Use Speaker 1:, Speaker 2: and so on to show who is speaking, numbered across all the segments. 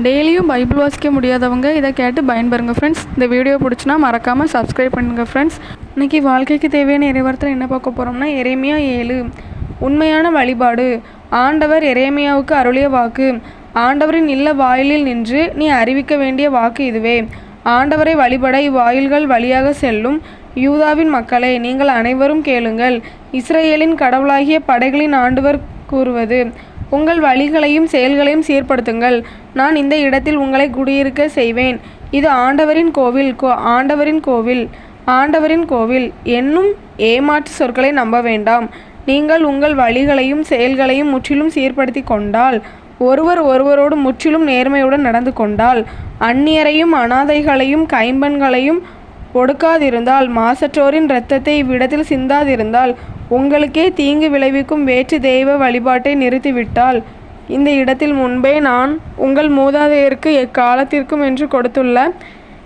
Speaker 1: டெய்லியும் பைபிள் வாசிக்க முடியாதவங்க இதை கேட்டு பயன்பெறுங்க ஃப்ரெண்ட்ஸ் இந்த வீடியோ பிடிச்சினா மறக்காமல் சப்ஸ்கிரைப் பண்ணுங்கள் ஃப்ரெண்ட்ஸ் இன்றைக்கி வாழ்க்கைக்கு தேவையான இறைவரத்தில் என்ன பார்க்க போகிறோம்னா எரேமியா ஏழு. உண்மையான வழிபாடு. ஆண்டவர் எரேமியாவுக்கு அருளிய வாக்கு. ஆண்டவரின் இல்ல வாயிலில் நின்று நீ அறிவிக்க வேண்டிய வாக்கு இதுவே. ஆண்டவரை வழிபட இவ்வாயில்கள் வழியாக செல்லும் யூதாவின் மக்களே நீங்கள் அனைவரும் கேளுங்கள். இஸ்ரேலின் கடவுளாகிய படைகளின் ஆண்டவர் கூறுவது உங்கள் வழிகளையும் செயல்களையும் சீர்படுத்துங்கள். நான் இந்த இடத்தில் உங்களை குடியிருக்க செய்வேன். இது ஆண்டவரின் கோவில் கோ ஆண்டவரின் கோவில் ஆண்டவரின் கோவில். என்னும் ஏமாற்று சொற்களை நம்ப வேண்டாம். நீங்கள் உங்கள் வழிகளையும் செயல்களையும் முற்றிலும் சீர்படுத்தி கொண்டால் ஒருவர் ஒருவரோடு முற்றிலும் நேர்மையுடன் நடந்து கொண்டால் அந்நியரையும் அனாதைகளையும் கைம்பன்களையும் ஒடுக்காதிருந்தால் மாசற்றோரின் இரத்தத்தை இவ்விடத்தில் சிந்தாதிருந்தால் உங்களுக்கே தீங்கு விளைவிக்கும் வேற்று தெய்வ வழிபாட்டை நிறுத்திவிட்டால் இந்த இடத்தில் முன்பே நான் உங்கள் மூதாதையருக்கு எக்காலத்திற்கும் என்று கொடுத்துள்ள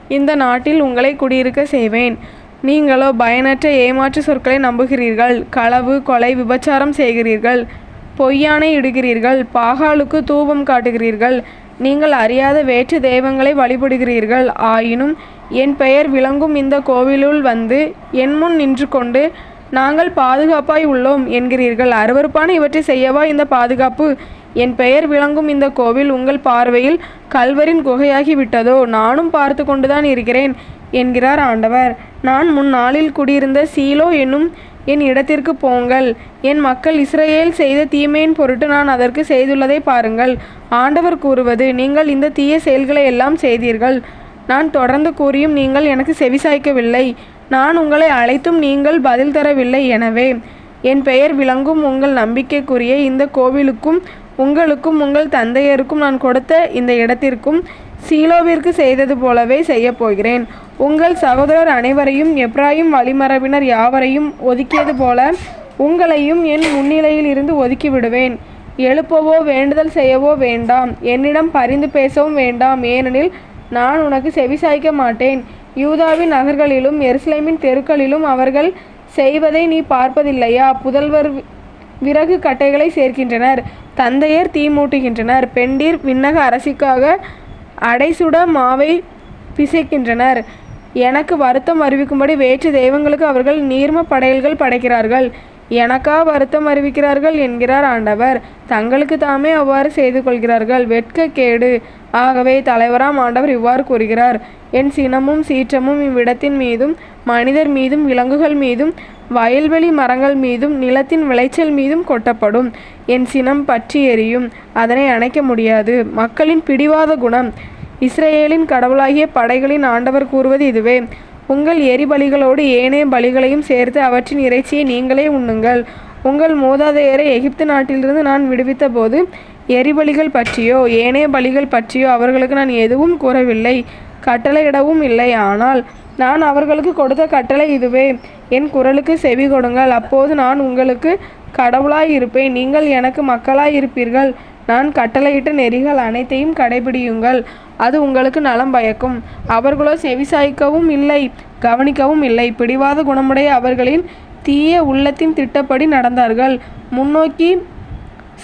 Speaker 1: இந்த நாட்டில் உங்களை குடியிருக்க செய்வேன். நீங்களோ பயனற்ற ஏமாற்று சொற்களை நம்புகிறீர்கள் களவு கொலை விபச்சாரம் செய்கிறீர்கள் பொய்யானை இடுகிறீர்கள் பாகாலுக்கு தூபம் காட்டுகிறீர்கள் நீங்கள் அறியாத வேற்று தெய்வங்களை வழிபடுகிறீர்கள் ஆயினும் என் பெயர் விளங்கும் இந்த கோவிலுள் வந்து என் முன் நின்று கொண்டு நாங்கள் பாதுகாப்பாய் உள்ளோம் என்கிறீர்கள். அருவருப்பான இவற்றை செய்யவா இந்த பாதுகாப்பு? என் பெயர் விளங்கும் இந்த கோவில் உங்கள் பார்வையில் கல்வரின் குகையாகி விட்டதோ நானும் பார்த்து கொண்டுதான் இருக்கிறேன் என்கிறார் ஆண்டவர். நான் முன்னாளில் குடியிருந்த சீலோ என்னும் என் இடத்திற்கு போங்கள். என் மக்கள் இஸ்ரேல் செய்த தீமையின் பொருட்டு நான் அதற்கு செய்துள்ளதை பாருங்கள். ஆண்டவர் கூறுவது நீங்கள் இந்த தீய செயல்களை எல்லாம் செய்தீர்கள். நான் தொடர்ந்து கூறியும் நீங்கள் எனக்கு செவிசாய்க்கவில்லை. நான் உங்களை அழைத்தும் நீங்கள் பதில் தரவில்லை எனவே என் பெயர் விளங்கும் உங்கள் நம்பிக்கைக்குரிய இந்த கோவிலுக்கும் உங்களுக்கும் உங்கள் தந்தையருக்கும் நான் கொடுத்த இந்த இடத்திற்கும் சீலோவிற்கு செய்தது போலவே செய்யப் போகிறேன். உங்கள் சகோதரர் அனைவரையும் எப்ராயும் வழிமரபினர் யாவரையும் ஒதுக்கியது போல உங்களையும் என் முன்னிலையில் இருந்து ஒதுக்கி விடுவேன் எழுப்பவோ வேண்டுதல் செய்யவோ வேண்டாம். என்னிடம் பரிந்து பேசவும் வேண்டாம். ஏனெனில் நான் உனக்கு செவிசாய்க்க மாட்டேன். யூதாவின் நகர்களிலும் எருசலேமின் தெருக்களிலும் அவர்கள் செய்வதை நீ பார்ப்பதில்லையா? புதல்வர் விறகு கட்டைகளை சேர்க்கின்றனர் தந்தையர் தீ மூட்டுகின்றனர் பெண்டீர் விண்ணக அரசிக்காக அடைசுட மாவை பிசைக்கின்றனர். எனக்கு வருத்தம் அறிவிக்கும்படி வேற்று தெய்வங்களுக்கு அவர்கள் நீர்ம படையல்கள் படைக்கிறார்கள். எனக்கா வருத்தம் அறிவிக்கிறார்கள் என்கிறார் ஆண்டவர். தங்களுக்கு தாமே அவ்வாறு செய்து கொள்கிறார்கள். வெட்கக்கேடு. ஆகவே தலைவராம் ஆண்டவர் இவ்வாறு கூறுகிறார் என் சினமும் சீற்றமும் இவ்விடத்தின் மீதும் மனிதர் மீதும் விலங்குகள் மீதும் வயல்வெளி மரங்கள் மீதும் நிலத்தின் விளைச்சல் மீதும் கொட்டப்படும். என் சினம் பற்றி எரியும் அதனை அணைக்க முடியாது. மக்களின் பிடிவாத குணம். இஸ்ரேலின் கடவுளாகிய படைகளின் ஆண்டவர் கூறுவது இதுவே. உங்கள் எரிபலிகளோடு ஏனைய பலிகளையும் சேர்த்து அவற்றின் இறைச்சியை நீங்களே உண்ணுங்கள். உங்கள் மூதாதையரை எகிப்து நாட்டிலிருந்து நான் விடுவித்த போது எரிபலிகள் பற்றியோ ஏனைய பலிகள் பற்றியோ அவர்களுக்கு நான் எதுவும் கூறவில்லை. கட்டளையிடவும் இல்லை. ஆனால் நான் அவர்களுக்கு கொடுத்த கட்டளை இதுவே. என் குரலுக்கு செவி கொடுங்கள். அப்போது நான் உங்களுக்கு கடவுளாய் இருப்பேன். நீங்கள் எனக்கு மக்களாய் இருப்பீர்கள். நான் கட்டளையிட்ட நெறிகள் அனைத்தையும் கடைபிடியுங்கள். அது உங்களுக்கு நலம் பயக்கும். அவர்களோ செவிசாய்க்கவும் இல்லை கவனிக்கவும் இல்லை. பிடிவாத குணமுடைய அவர்களின் தீய உள்ளத்தின் திட்டப்படி நடந்தார்கள். முன்னோக்கி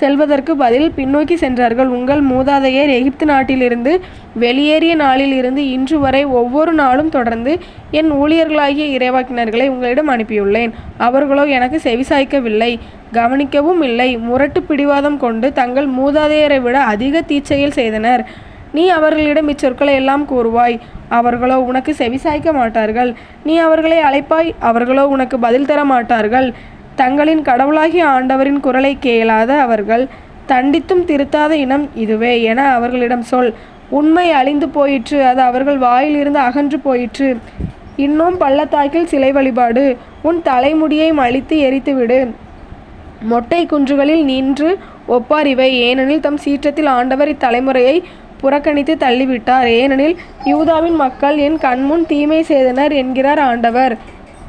Speaker 1: செல்வதற்கு பதில் பின்னோக்கி சென்றார்கள். உங்கள் மூதாதையர் எகிப்து நாட்டிலிருந்து வெளியேறிய நாளிலிருந்து இன்று வரை ஒவ்வொரு நாளும் தொடர்ந்து என் ஊழியர்களாகிய இறைவாக்கினர்களை உங்களிடம் அனுப்பியுள்ளேன். அவர்களோ எனக்கு செவிசாய்க்கவில்லை கவனிக்கவும் இல்லை. முரட்டு பிடிவாதம் கொண்டு தங்கள் மூதாதையரை விட அதிக தீச்சையில் செய்தனர். நீ அவர்களிடம் இச்சொற்களை எல்லாம் கூறுவாய். அவர்களோ உனக்கு செவிசாய்க்க மாட்டார்கள். நீ அவர்களை அழைப்பாய். அவர்களோ உனக்கு பதில் தர மாட்டார்கள். தங்களின் கடவுளாகிய ஆண்டவரின் குரலை கேளாத அவர்கள் தண்டித்தும் திருத்தாத இனம் இதுவே என அவர்களிடம் சொல். உண்மை அழிந்து போயிற்று அது அவர்கள் வாயிலிருந்து அகன்று போயிற்று. இன்னும் பள்ளத்தாக்கில் சிலை வழிபாடு உன் தலைமுடியை மலித்து எரித்துவிடு. மொட்டை குன்றுகளில் நின்று ஒப்பார் இவை. ஏனெனில் தம் சீற்றத்தில் ஆண்டவர் இத்தலைமுறையை புறக்கணித்து தள்ளிவிட்டார். ஏனெனில் யூதாவின் மக்கள் என் கண்முன் தீமை செய்தனர் என்கிறார் ஆண்டவர்.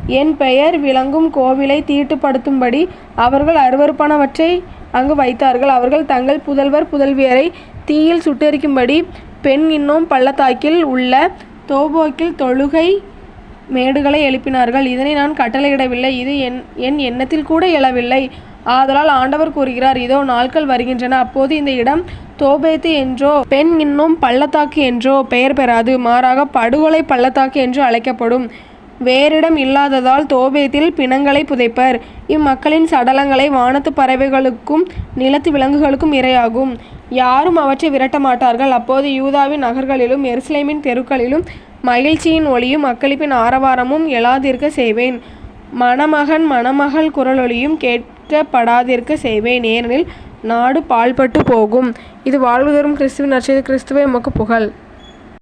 Speaker 1: என் பெயர் விளங்கும் கோவிலை தீட்டுப்படுத்தும்படி அவர்கள் அருவருப்பானவற்றை அங்கு வைத்தார்கள். அவர்கள் தங்கள் புதல்வர் புதல்வியரை தீயில் சுட்டெரிக்கும்படி பெண் இன்னும் பள்ளத்தாக்கில் உள்ள தோபோக்கில் தொழுகை மேடுகளை எழுப்பினார்கள். இதனை நான் கட்டளையிடவில்லை. இது என் என் எண்ணத்தில் கூட எழவில்லை. ஆதலால் ஆண்டவர் கூறுகிறார் இதோ நாட்கள் வருகின்றன. அப்போது இந்த இடம் தோபேத்து என்றோ பெண் இன்னும் பள்ளத்தாக்கு என்றோ பெயர் பெறாது. மாறாக படுகொலை பள்ளத்தாக்கு என்று அழைக்கப்படும். வேறிடம் இல்லாததால் தோபேத்தில் பிணங்களை புதைப்பர். இம்மக்களின் சடலங்களை வானத்து பறவைகளுக்கும் நிலத்து விலங்குகளுக்கும் இரையாகும். யாரும் அவற்றை விரட்ட மாட்டார்கள் அப்போது யூதாவின் நகர்களிலும் எருசலேமின் தெருக்களிலும் மகிழ்ச்சியின் ஒளியும் அக்களிப்பின் ஆரவாரமும் எழாதிருக்க செய்வேன். மணமகன் மணமகள் குரலொலியும் கேட்கப்படாதிருக்க செய்வேன். ஏனெனில் நாடு பாழ்பட்டு போகும். இது வாழ்வு தரும் கிறிஸ்துவின் நற்செய்தி கிறிஸ்துவே உமக்கு புகழ்.